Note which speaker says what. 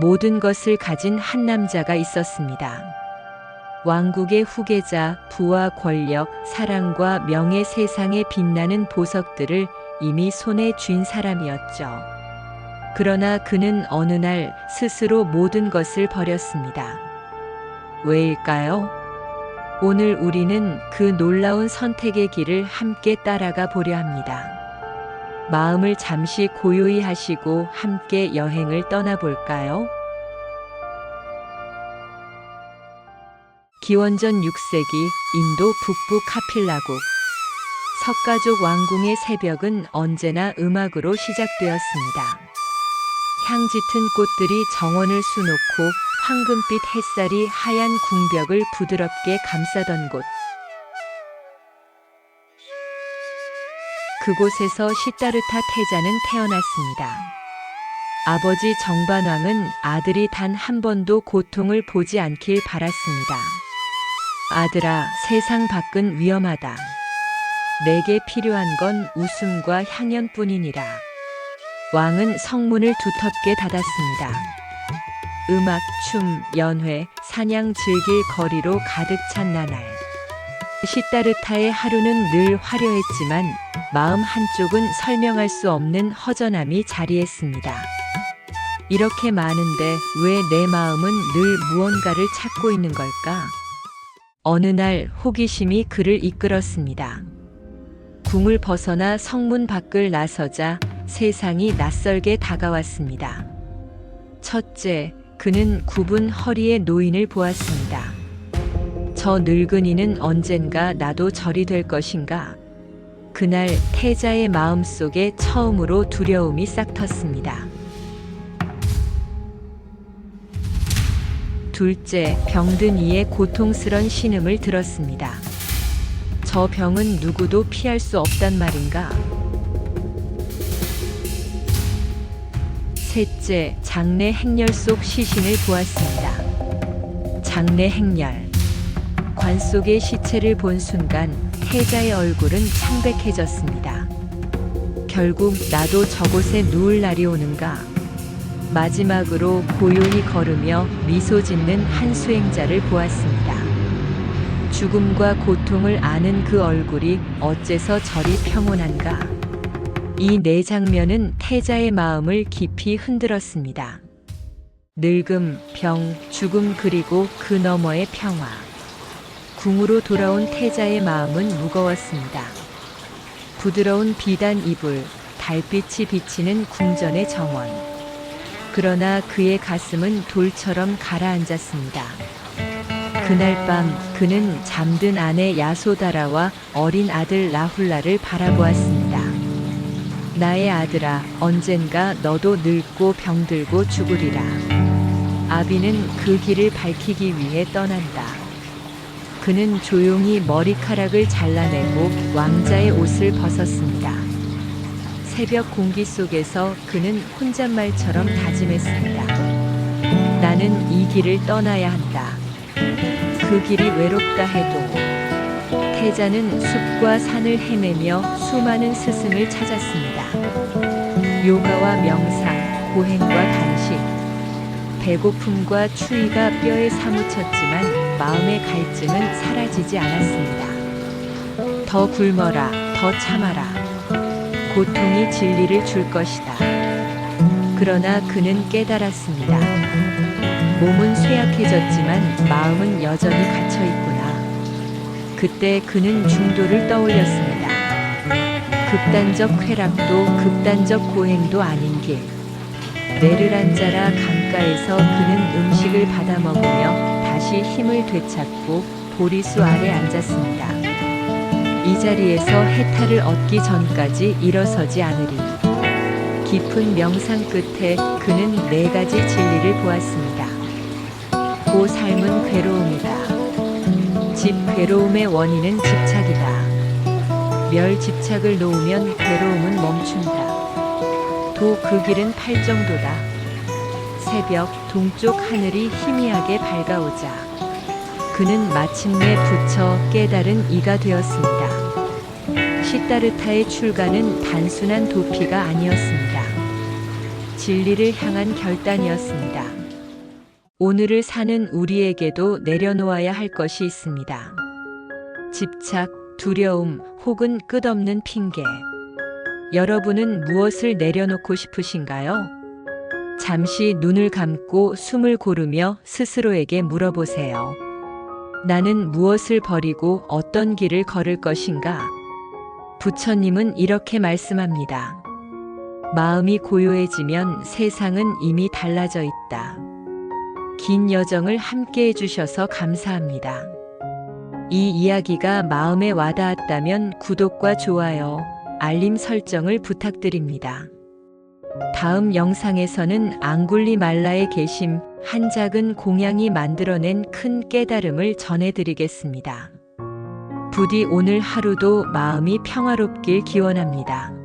Speaker 1: 모든 것을 가진 한 남자가 있었습니다. 왕국의 후계자, 부와 권력, 사랑과 명예 세상에 빛나는 보석들을 이미 손에 쥔 사람이었죠. 그러나 그는 어느 날 스스로 모든 것을 버렸습니다. 왜일까요? 오늘 우리는 그 놀라운 선택의 길을 함께 따라가 보려 합니다. 마음을 잠시 고요히 하시고 함께 여행을 떠나볼까요? 기원전 6세기 인도 북부 카필라국 석가족 왕궁의 새벽은 언제나 음악으로 시작되었습니다. 향 짙은 꽃들이 정원을 수놓고 황금빛 햇살이 하얀 궁벽을 부드럽게 감싸던 곳. 그곳에서 시타르타 태자는 태어났습니다. 아버지 정반왕은 아들이 단 한 번도 고통을 보지 않길 바랐습니다. 아들아, 세상 밖은 위험하다. 내게 필요한 건 웃음과 향연뿐이니라. 왕은 성문을 두텁게 닫았습니다. 음악, 춤, 연회, 사냥 즐길 거리로 가득 찬 나날. 시타르타의 하루는 늘 화려했지만 마음 한쪽은 설명할 수 없는 허전함이 자리했습니다. 이렇게 많은데 왜 내 마음은 늘 무언가를 찾고 있는 걸까? 어느 날 호기심이 그를 이끌었습니다. 궁을 벗어나 성문 밖을 나서자 세상이 낯설게 다가왔습니다. 첫째, 그는 굽은 허리의 노인을 보았습니다. 저 늙은이는 언젠가 나도 절이 될 것인가? 그날 태자의 마음 속에 처음으로 두려움이 싹 텄습니다. 둘째, 병든 이의 고통스런 신음을 들었습니다. 저 병은 누구도 피할 수 없단 말인가? 셋째, 장내 행렬 속 시신을 보았습니다. 장내 행렬. 관 속의 시체를 본 순간 태자의 얼굴은 창백해졌습니다. 결국 나도 저곳에 누울 날이 오는가? 마지막으로 고요히 걸으며 미소 짓는 한 수행자를 보았습니다. 죽음과 고통을 아는 그 얼굴이 어째서 저리 평온한가? 이 네 장면은 태자의 마음을 깊이 흔들었습니다. 늙음, 병, 죽음 그리고 그 너머의 평화. 궁으로 돌아온 태자의 마음은 무거웠습니다. 부드러운 비단 이불, 달빛이 비치는 궁전의 정원. 그러나 그의 가슴은 돌처럼 가라앉았습니다. 그날 밤 그는 잠든 아내 야소다라와 어린 아들 라훌라를 바라보았습니다. 나의 아들아, 언젠가 너도 늙고 병들고 죽으리라. 아비는 그 길을 밝히기 위해 떠난다. 그는 조용히 머리카락을 잘라내고 왕자의 옷을 벗었습니다. 새벽 공기 속에서 그는 혼잣말처럼 다짐했습니다. 나는 이 길을 떠나야 한다. 그 길이 외롭다 해도 태자는 숲과 산을 헤매며 수많은 스승을 찾았습니다. 요가와 명상, 고행과 단식, 배고픔과 추위가 뼈에 사무쳤지만 마음의 갈증은 사라지지 않았습니다. 더 굶어라, 더 참아라. 고통이 진리를 줄 것이다. 그러나 그는 깨달았습니다. 몸은 쇠약해졌지만 마음은 여전히 갇혀 있구나. 그때 그는 중도를 떠올렸습니다. 극단적 쾌락도 극단적 고행도 아닌 길. 뇌를 앉아라 강가에서 그는 음식을 받아 먹으며 다시 힘을 되찾고 보리수 아래 앉았습니다. 이 자리에서 해탈을 얻기 전까지 일어서지 않으리. 깊은 명상 끝에 그는 네 가지 진리를 보았습니다. 고 삶은 괴로움이다. 집 괴로움의 원인은 집착이다. 멸 집착을 놓으면 괴로움은 멈춘다. 도 그 길은 팔 정도다. 새벽 동쪽 하늘이 희미하게 밝아오자 그는 마침내 부처 깨달은 이가 되었습니다. 시타르타의 출가는 단순한 도피가 아니었습니다. 진리를 향한 결단이었습니다. 오늘을 사는 우리에게도 내려놓아야 할 것이 있습니다. 집착, 두려움 혹은 끝없는 핑계. 여러분은 무엇을 내려놓고 싶으신가요? 잠시 눈을 감고 숨을 고르며 스스로에게 물어보세요. 나는 무엇을 버리고 어떤 길을 걸을 것인가? 부처님은 이렇게 말씀합니다. 마음이 고요해지면 세상은 이미 달라져 있다. 긴 여정을 함께 해주셔서 감사합니다. 이 이야기가 마음에 와닿았다면 구독과 좋아요, 알림 설정을 부탁드립니다. 다음 영상에서는 앙굴리 말라의 계심, 한 작은 공양이 만들어낸 큰 깨달음을 전해드리겠습니다. 부디 오늘 하루도 마음이 평화롭길 기원합니다.